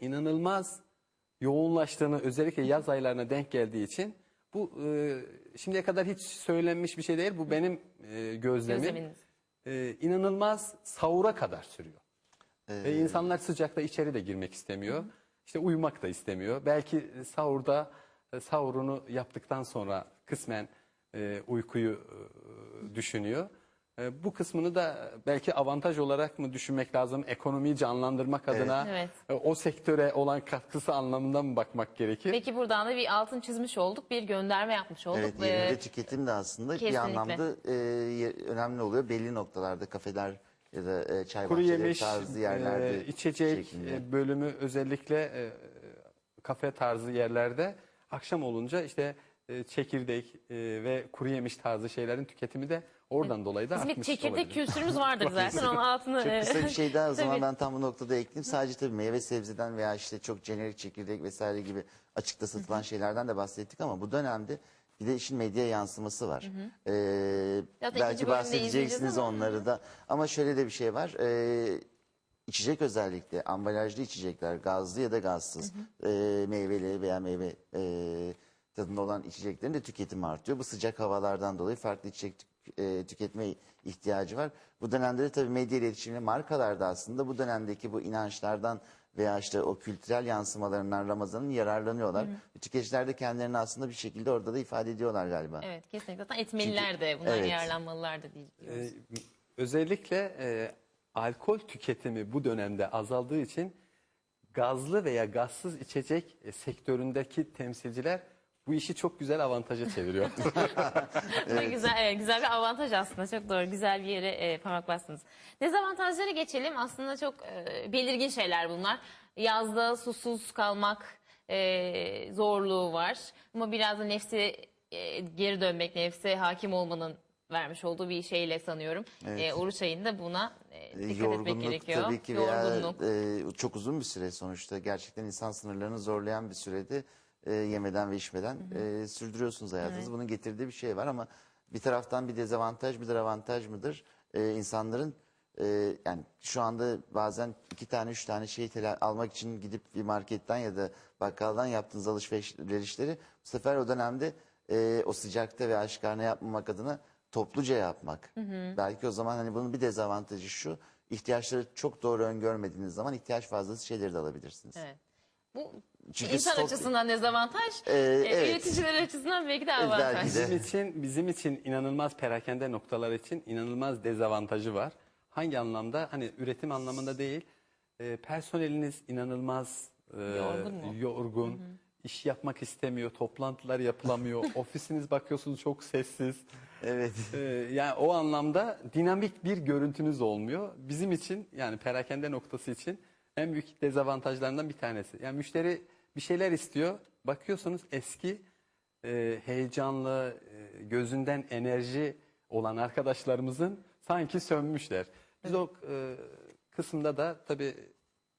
inanılmaz yoğunlaştığını özellikle yaz aylarına denk geldiği için bu e, şimdiye kadar hiç söylenmiş bir şey değil. Bu benim e, gözlemim. Gözleminiz. E, inanılmaz sahura kadar sürüyor. Ve insanlar sıcakta içeri de girmek istemiyor. İşte uyumak da istemiyor. Belki sahurda e, sahurunu yaptıktan sonra kısmen e, uykuyu e, düşünüyor. E, bu kısmını da belki avantaj olarak mı düşünmek lazım? Ekonomiyi canlandırmak adına Evet. e, o sektöre olan katkısı anlamında mı bakmak gerekir? Peki buradan da bir altın çizmiş olduk. Bir gönderme yapmış olduk. Evet, ve yerinde tüketim de aslında Kesinlikle. bir anlamda e, ye- önemli oluyor. Belli noktalarda kafeler ya da e, çay Kuru bahçeleri yemiş, tarzı yerlerde e, içecek şeklinde. e, bölümü özellikle e, kafe tarzı yerlerde akşam olunca işte e, çekirdek e, ve kuru yemiş tarzı şeylerin tüketimi de oradan dolayı da Bizim bir artmış çekirdek olabilir. kültürümüz vardır zaten. Onun altını... Çok kısa bir şey daha o zaman Tabii. ben tam bu noktada ekleyeyim. Sadece tabii meyve sebzeden veya işte çok jenerik çekirdek vesaire gibi açıkta satılan şeylerden de bahsettik ama bu dönemde bir de işin medya yansıması var. Ee, Zaten ikinci belki bahsedeceksiniz ama. onları da. Ama şöyle de bir şey var. Ee, içecek özellikle ambalajlı içecekler gazlı ya da gazsız e, meyveli veya meyve e, tadında olan içeceklerin de tüketimi artıyor. Bu sıcak havalardan dolayı farklı içecek e, tüketme ihtiyacı var. Bu dönemde de tabii medya iletişimli markalar da aslında bu dönemdeki bu inançlardan veya işte o kültürel yansımalarından Ramazan'ın yararlanıyorlar. Tüketiciler de kendilerini aslında bir şekilde orada da ifade ediyorlar galiba. Evet kesinlikle. Zaten etmeliler de. Bunlar Evet. yararlanmalılar da değil. E, özellikle e, alkol tüketimi bu dönemde azaldığı için gazlı veya gazsız içecek e, sektöründeki temsilciler bu işi çok güzel avantaja çeviriyor. Ne güzel, evet, güzel bir avantaj aslında. Çok doğru. Güzel bir yere e, parmak bastınız. Dezavantajlara geçelim. Aslında çok e, belirgin şeyler bunlar. Yazda susuz kalmak e, zorluğu var. Ama biraz da nefsi e, geri dönmek, nefse hakim olmanın vermiş olduğu bir şeyle sanıyorum. E, oruç ayında buna e, E, dikkat etmek Yorgunluk gerekiyor. tabii ki veya Yorgunluk. e, çok uzun bir süre sonuçta gerçekten insan sınırlarını zorlayan bir sürede e, yemeden ve içmeden e, sürdürüyorsunuz hayatınızı. Bunun getirdiği bir şey var ama bir taraftan bir dezavantaj mıdır avantaj mıdır? E, insanların e, yani şu anda bazen iki tane üç tane tela- almak için gidip bir marketten ya da bakkaldan yaptığınız alışverişleri bu sefer o dönemde e, o sıcakta ve aşkarına yapmamak adına topluca yapmak. Belki o zaman hani bunun bir dezavantajı şu. ihtiyaçları çok doğru öngörmediğiniz zaman ihtiyaç fazlası şeyleri de alabilirsiniz. Evet. Bu Çünkü insan stok- açısından dezavantaj, Ee, e, evet. üreticiler açısından belki de belki avantaj. Bizim için bizim için inanılmaz perakende noktalar için inanılmaz dezavantajı var. Hangi anlamda? Hani üretim anlamında değil. E, personeliniz inanılmaz e, Yorgun mu? yorgun. iş yapmak istemiyor, toplantılar yapılamıyor. Ofisiniz bakıyorsunuz çok sessiz. Evet. E, yani o anlamda dinamik bir görüntünüz olmuyor. Bizim için yani perakende noktası için en büyük dezavantajlarından bir tanesi. Yani müşteri bir şeyler istiyor. Bakıyorsunuz eski e, heyecanlı, e, gözünden enerji olan arkadaşlarımızın sanki sönmüşler. Biz o e, kısımda da tabii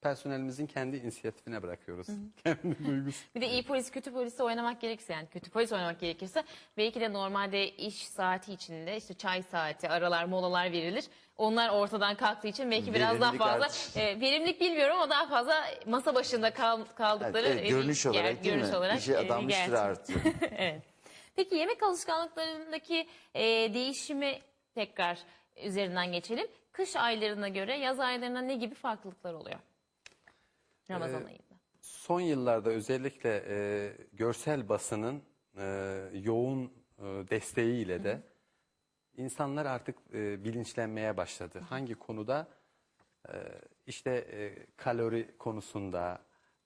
personelimizin kendi inisiyatifine bırakıyoruz. Kendi duygusu. Bir de iyi polis kötü polisi oynamak gerekirse yani kötü polis oynamak gerekirse belki de normalde iş saati içinde işte çay saati aralar molalar verilir. Onlar ortadan kalktığı için belki biraz daha Verimlilik fazla e, verimlilik bilmiyorum ama daha fazla masa başında kal, kaldıkları Evet, e, bir görünüş ger- olarak değil görünüş mi? olarak İşe e, bir adanmış süre gerçek. artıyor. evet. Peki yemek alışkanlıklarındaki e, değişimi tekrar üzerinden geçelim. Kış aylarına göre yaz aylarına ne gibi farklılıklar oluyor? Ramazan Ee, ayında. Son yıllarda özellikle e, görsel basının e, yoğun e, desteğiyle de insanlar artık e, bilinçlenmeye başladı. Hangi konuda? E, işte e, kalori konusunda,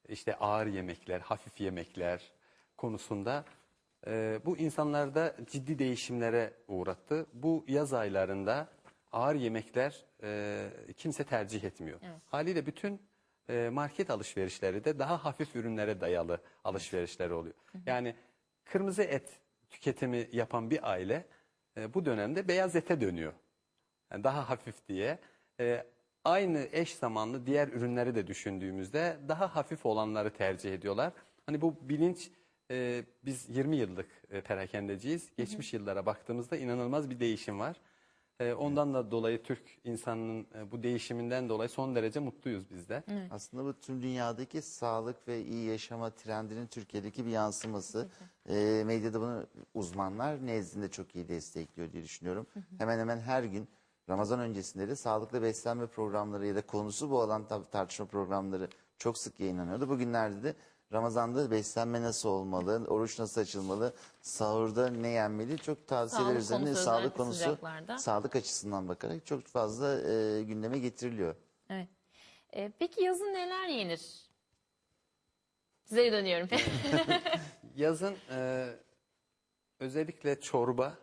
işte ağır yemekler, hafif yemekler konusunda e, bu insanlarda ciddi değişimlere uğrattı. Bu yaz aylarında ağır yemekler e, kimse tercih etmiyor. Haliyle bütün market alışverişleri de daha hafif ürünlere dayalı alışverişler oluyor. Yani kırmızı et tüketimi yapan bir aile e, bu dönemde beyaz ete dönüyor. Yani daha hafif diye. E, aynı eş zamanlı diğer ürünleri de düşündüğümüzde daha hafif olanları tercih ediyorlar. Hani bu bilinç e, biz 20 yıllık e, perakendeciyiz. Geçmiş yıllara baktığımızda inanılmaz bir değişim var. E, ondan da dolayı Türk insanının e, bu değişiminden dolayı son derece mutluyuz biz de. Aslında bu tüm dünyadaki sağlık ve iyi yaşama trendinin Türkiye'deki bir yansıması. Ee, medyada bunu uzmanlar nezdinde çok iyi destekliyor diye düşünüyorum. Hemen hemen her gün Ramazan öncesinde de sağlıklı beslenme programları ya da konusu bu olan tar- tartışma programları çok sık yayınlanıyordu. Bugünlerde de Ramazan'da beslenme nasıl olmalı, oruç nasıl açılmalı, sahurda ne yenmeli çok tavsiyeler Sağlık üzerine konusu sağlık konusu sıcaklarda. sağlık açısından bakarak çok fazla e, gündeme getiriliyor. Evet. E, peki yazın neler yenir? Size dönüyorum. Yazın e, özellikle çorba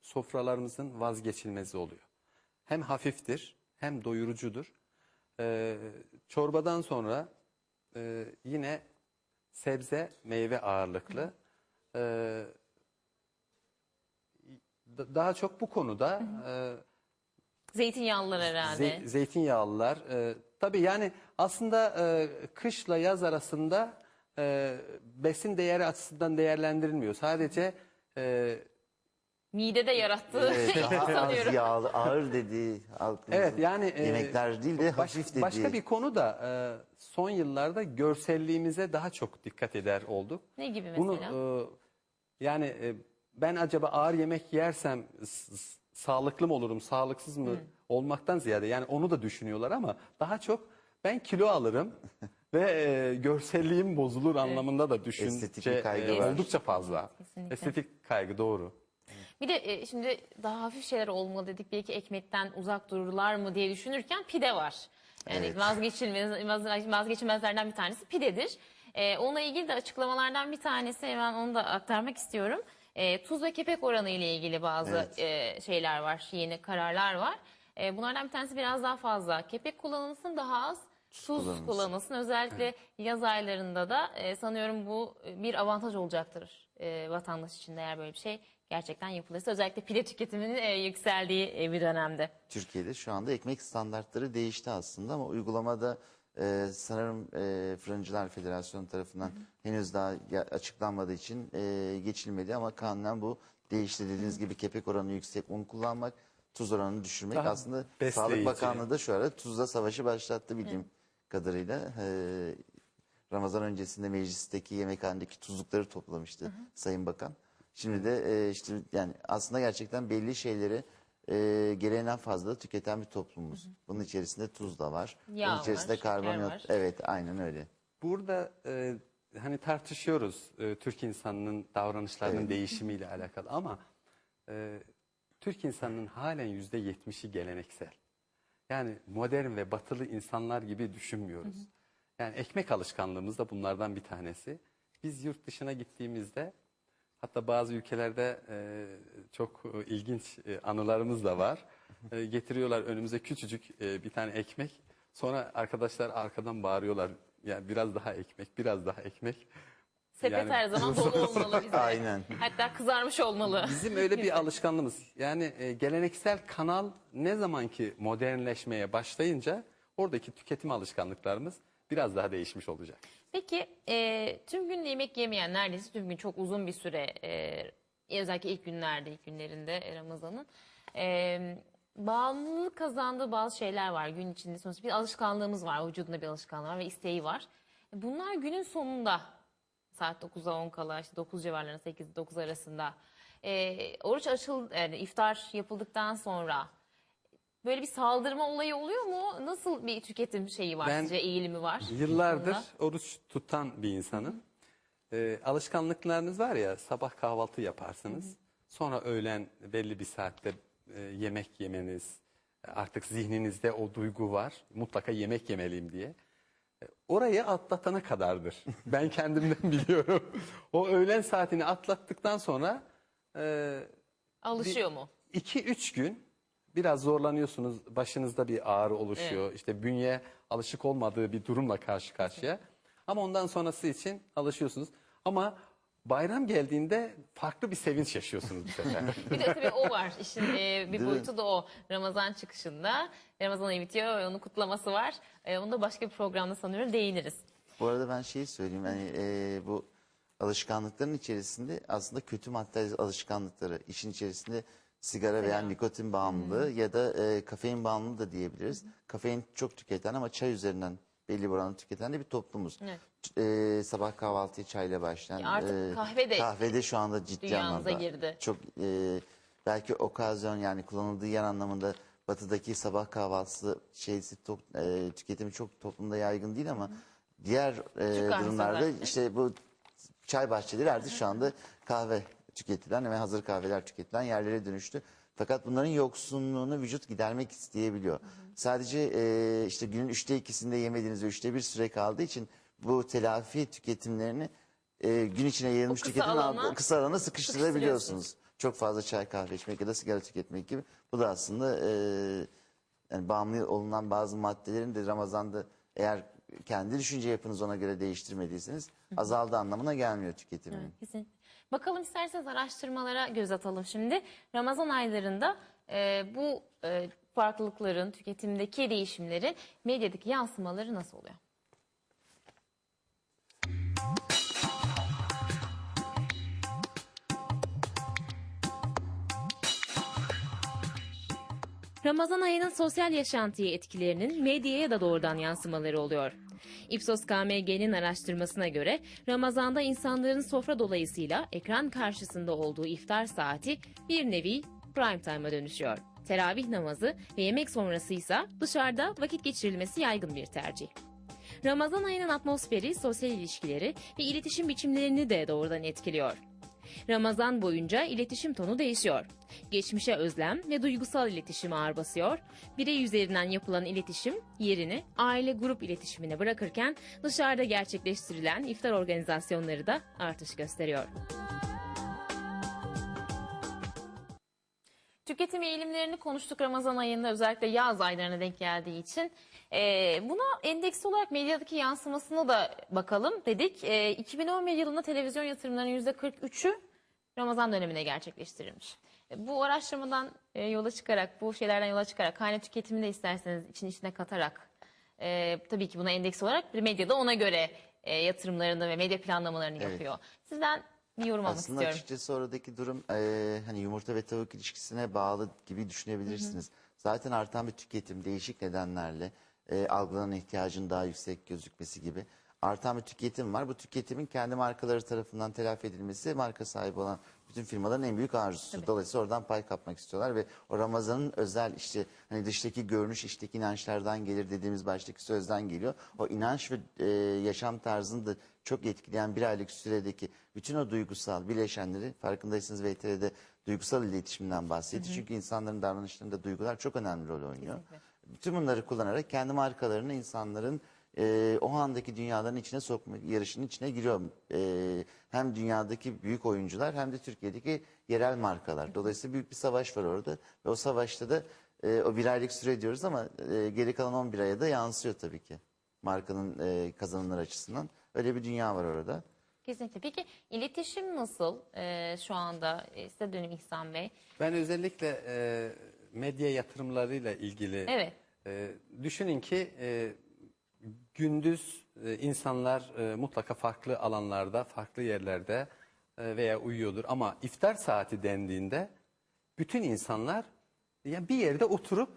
sofralarımızın vazgeçilmezi oluyor. Hem hafiftir hem doyurucudur. E, çorbadan sonra e, yine sebze meyve ağırlıklı. E, da- daha çok bu konuda e, Zeytinyağlılar herhalde. Ze- zeytinyağlılar. E, tabii yani aslında e, kışla yaz arasında e, besin değeri açısından değerlendirilmiyor. Sadece e, Midede yarattığı Evet, daha az sanıyorum. yağlı, ağır dediği halkımızın evet yani e, yemekler değil de baş- hafif dediği. başka bir konu da e, son yıllarda görselliğimize daha çok dikkat eder olduk. Ne gibi Bunu mesela? e, yani e, ben acaba ağır yemek yersem s- s- sağlıklı mı olurum, sağlıksız mı olmaktan ziyade yani onu da düşünüyorlar ama daha çok ben kilo alırım ve e, görselliğim bozulur anlamında da düşünce Estetik bir kaygı e, var. oldukça fazla. Kesinlikle. Estetik kaygı doğru. Bir de e, şimdi daha hafif şeyler olmalı dedik. Belki ekmekten uzak dururlar mı diye düşünürken pide var. Yani Evet. vazgeçilmez, vaz- vazgeçilmezlerden bir tanesi pidedir. E, onunla ilgili de açıklamalardan bir tanesi hemen onu da aktarmak istiyorum. E, tuz ve kepek oranı ile ilgili bazı Evet. e, şeyler var, yeni kararlar var. E, bunlardan bir tanesi biraz daha fazla. Kepek kullanılsın daha az. Tuz kullanılsın. kullanılsın. Özellikle yaz aylarında da e, sanıyorum bu e, bir avantaj olacaktır e, vatandaş için eğer böyle bir şey gerçekten yapılırsa. Özellikle pide tüketiminin e, yükseldiği e, bir dönemde. Türkiye'de şu anda ekmek standartları değişti aslında ama uygulamada e, sanırım e, Fırıncılar Federasyonu tarafından henüz daha açıklanmadığı için e, geçilmedi ama kanunen bu değişti. Dediğiniz gibi kepek oranı yüksek, un kullanmak, tuz oranını düşürmek. Daha aslında Sağlık. Bakanlığı da şu ara tuzla savaşı başlattı bildiğim kadarıyla. E, Ramazan öncesinde meclisteki yemekhanedeki tuzlukları toplamıştı Sayın Bakan. Şimdi de e, işte yani aslında gerçekten belli şeyleri e, gereğinden fazla tüketen bir toplumuz. Bunun içerisinde tuz da var. Yağ Bunun içerisinde var, karbonhidrat. var. Evet aynen öyle. Burada e, hani tartışıyoruz e, Türk insanının davranışlarının Evet. değişimiyle alakalı ama e, Türk insanının halen yüzde yetmişi geleneksel. Yani modern ve batılı insanlar gibi düşünmüyoruz. Yani ekmek alışkanlığımız da bunlardan bir tanesi. Biz yurt dışına gittiğimizde hatta bazı ülkelerde e, çok e, ilginç e, anılarımız da var. E, getiriyorlar önümüze küçücük e, bir tane ekmek. Sonra arkadaşlar arkadan bağırıyorlar. Yani biraz daha ekmek, biraz daha ekmek. Sepet Yani- her zaman dolu olmalı bize. Aynen. Hatta kızarmış olmalı. Bizim öyle bir alışkanlığımız. Yani e, geleneksel kanal ne zamanki modernleşmeye başlayınca oradaki tüketim alışkanlıklarımız biraz daha değişmiş olacak. Peki e, tüm gün yemek yemeyen neredeyse tüm gün çok uzun bir süre e, özellikle ilk günlerde ilk günlerinde Ramazan'ın e, bağımlılık kazandığı bazı şeyler var gün içinde sonuçta bir alışkanlığımız var vücudunda bir alışkanlığı var ve isteği var. Bunlar günün sonunda saat 9'a 10 kala işte 9 civarlarında 8 9 arasında e, oruç açıl yani iftar yapıldıktan sonra böyle bir saldırma olayı oluyor mu? Nasıl bir tüketim şeyi var Ben sizce eğilimi var? Yıllardır konuda? oruç tutan bir insanım. Ee, alışkanlıklarınız var ya sabah kahvaltı yaparsınız. Sonra öğlen belli bir saatte e, yemek yemeniz. Artık zihninizde o duygu var. Mutlaka yemek yemeliyim diye. Orayı atlatana kadardır. Ben kendimden biliyorum. O öğlen saatini atlattıktan sonra e, Alışıyor mu? 2-3 gün biraz zorlanıyorsunuz. Başınızda bir ağrı oluşuyor. İşte bünye alışık olmadığı bir durumla karşı karşıya. Ama ondan sonrası için alışıyorsunuz. Ama bayram geldiğinde farklı bir sevinç yaşıyorsunuz bu sefer. Bir de tabii o var. İşin e, bir Değil mi? boyutu da o. Ramazan çıkışında. Ramazan ayı bitiyor ve onun kutlaması var. E, onu da başka bir programda sanıyorum değiniriz. Bu arada ben şeyi söyleyeyim. Yani e, bu alışkanlıkların içerisinde aslında kötü madde alışkanlıkları işin içerisinde sigara veya nikotin bağımlılığı ya da e, kafein bağımlılığı da diyebiliriz. Kafein çok tüketen ama çay üzerinden belli bir oranda tüketen de bir toplumuz. Evet. E, sabah kahvaltıyı çayla başlayan. Ya artık e, kahve de kahve de şu anda ciddi dünyamıza anlamda. girdi. Çok e, belki okazyon yani kullanıldığı yer anlamında batıdaki sabah kahvaltısı şeysi top- e, tüketimi çok toplumda yaygın değil ama diğer e, kahvesi durumlarda olarak. işte bu çay bahçeleri artık şu anda kahve tüketilen ve hazır kahveler tüketilen yerlere dönüştü. Fakat bunların yoksunluğunu vücut gidermek isteyebiliyor. Sadece e, işte günün üçte ikisinde yemediğiniz ve üçte bir süre kaldığı için bu telafi tüketimlerini e, gün içine yayılmış kısa tüketim alana kısa alana sıkıştırabiliyorsunuz. Çok fazla çay kahve içmek ya da sigara tüketmek gibi. Bu da aslında e, yani bağımlı olunan bazı maddelerin de Ramazan'da eğer kendi düşünce yapınızı ona göre değiştirmediyseniz azaldığı anlamına gelmiyor tüketiminin. Kesin. Bakalım isterseniz araştırmalara göz atalım şimdi. Ramazan aylarında e, bu e, farklılıkların, tüketimdeki değişimlerin medyadaki yansımaları nasıl oluyor? Ramazan ayının sosyal yaşantıya etkilerinin medyaya da doğrudan yansımaları oluyor. Ipsos KMG'nin araştırmasına göre Ramazan'da insanların sofra dolayısıyla ekran karşısında olduğu iftar saati bir nevi prime time'a dönüşüyor. Teravih namazı ve yemek sonrası ise dışarıda vakit geçirilmesi yaygın bir tercih. Ramazan ayının atmosferi, sosyal ilişkileri ve iletişim biçimlerini de doğrudan etkiliyor. Ramazan boyunca iletişim tonu değişiyor. Geçmişe özlem ve duygusal iletişim ağır basıyor. Birey üzerinden yapılan iletişim yerini aile grup iletişimine bırakırken dışarıda gerçekleştirilen iftar organizasyonları da artış gösteriyor. Tüketim eğilimlerini konuştuk Ramazan ayında özellikle yaz aylarına denk geldiği için. Ee, buna endeksli olarak medyadaki yansımasına da bakalım dedik. Ee, 2011 yılında televizyon yatırımlarının %43'ü Ramazan dönemine gerçekleştirilmiş. E, Bu araştırmadan e, yola çıkarak, bu şeylerden yola çıkarak, kaynak tüketimini de isterseniz için içine katarak, e, tabii ki buna endeks olarak bir medyada ona göre e, yatırımlarını ve medya planlamalarını Evet. yapıyor. Sizden bir yorum almak Aslında istiyorum. açıkçası oradaki durum e, hani yumurta ve tavuk ilişkisine bağlı gibi düşünebilirsiniz. Zaten artan bir tüketim değişik nedenlerle e, algılanan ihtiyacın daha yüksek gözükmesi gibi artan bir tüketim var. Bu tüketimin kendi markaları tarafından telafi edilmesi marka sahibi olan bütün firmaların en büyük arzusu. Dolayısıyla oradan pay kapmak istiyorlar ve o Ramazan'ın özel işte hani dıştaki görünüş içteki inançlardan gelir dediğimiz baştaki sözden geliyor. O inanç ve e, yaşam tarzını da çok etkileyen bir aylık süredeki bütün o duygusal bileşenleri farkındaysanız VTR'de duygusal iletişimden bahsetti. Çünkü insanların davranışlarında duygular çok önemli rol oynuyor. Bütün bunları kullanarak kendi markalarını insanların e, o andaki dünyaların içine sokma yarışının içine giriyor. E, hem dünyadaki büyük oyuncular hem de Türkiye'deki yerel markalar. Dolayısıyla büyük bir savaş var orada ve o savaşta da e, o bir aylık süre diyoruz ama e, geri kalan 11 aya da yansıyor tabii ki markanın e, kazanımlar açısından. Öyle bir dünya var orada. Kesinlikle. Peki iletişim nasıl e, şu anda? E, size dönüm İhsan Bey. Ben özellikle e, medya yatırımlarıyla ilgili Evet. e, düşünün ki e, gündüz e, insanlar e, mutlaka farklı alanlarda, farklı yerlerde e, veya uyuyordur ama iftar saati dendiğinde bütün insanlar ya bir yerde oturup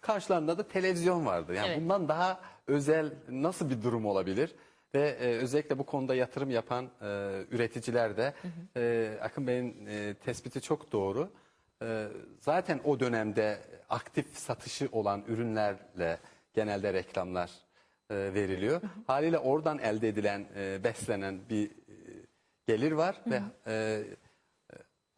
karşılarında da televizyon vardı. Yani Evet. bundan daha özel nasıl bir durum olabilir? Ve e, özellikle bu konuda yatırım yapan e, üreticiler de e, Akın Bey'in e, tespiti çok doğru. E, zaten o dönemde aktif satışı olan ürünlerle genelde reklamlar veriliyor. Haliyle oradan elde edilen, e, beslenen bir e, gelir var ve e,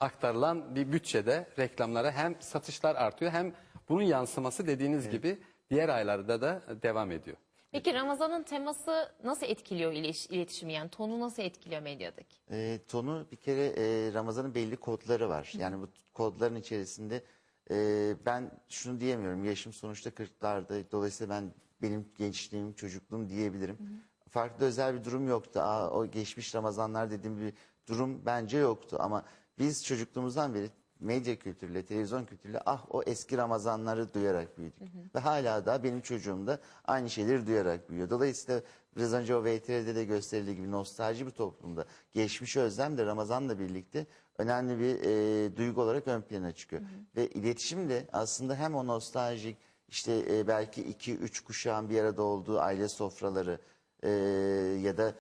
aktarılan bir bütçede reklamlara hem satışlar artıyor hem bunun yansıması dediğiniz gibi diğer aylarda da devam ediyor. Peki Ramazan'ın teması nasıl etkiliyor iletişimi? Yani tonu nasıl etkiliyor medyadaki? E, tonu bir kere e, Ramazan'ın belli kodları var. Yani bu kodların içerisinde e, ben şunu diyemiyorum. Yaşım sonuçta 40'larda. Dolayısıyla ben benim gençliğim, çocukluğum diyebilirim. Farklı özel bir durum yoktu. Aa, o geçmiş Ramazanlar dediğim bir durum bence yoktu. Ama biz çocukluğumuzdan beri medya kültürüyle, televizyon kültürüyle ah o eski Ramazanları duyarak büyüdük. Ve hala da benim çocuğum da aynı şeyleri duyarak büyüyor. Dolayısıyla biraz önce o VTR'de de gösterildiği gibi nostalji bir toplumda geçmiş özlem de Ramazan'la birlikte önemli bir e, duygu olarak ön plana çıkıyor. Ve iletişim de aslında hem o nostaljik işte e, belki iki üç kuşağın bir arada olduğu aile sofraları e, ya da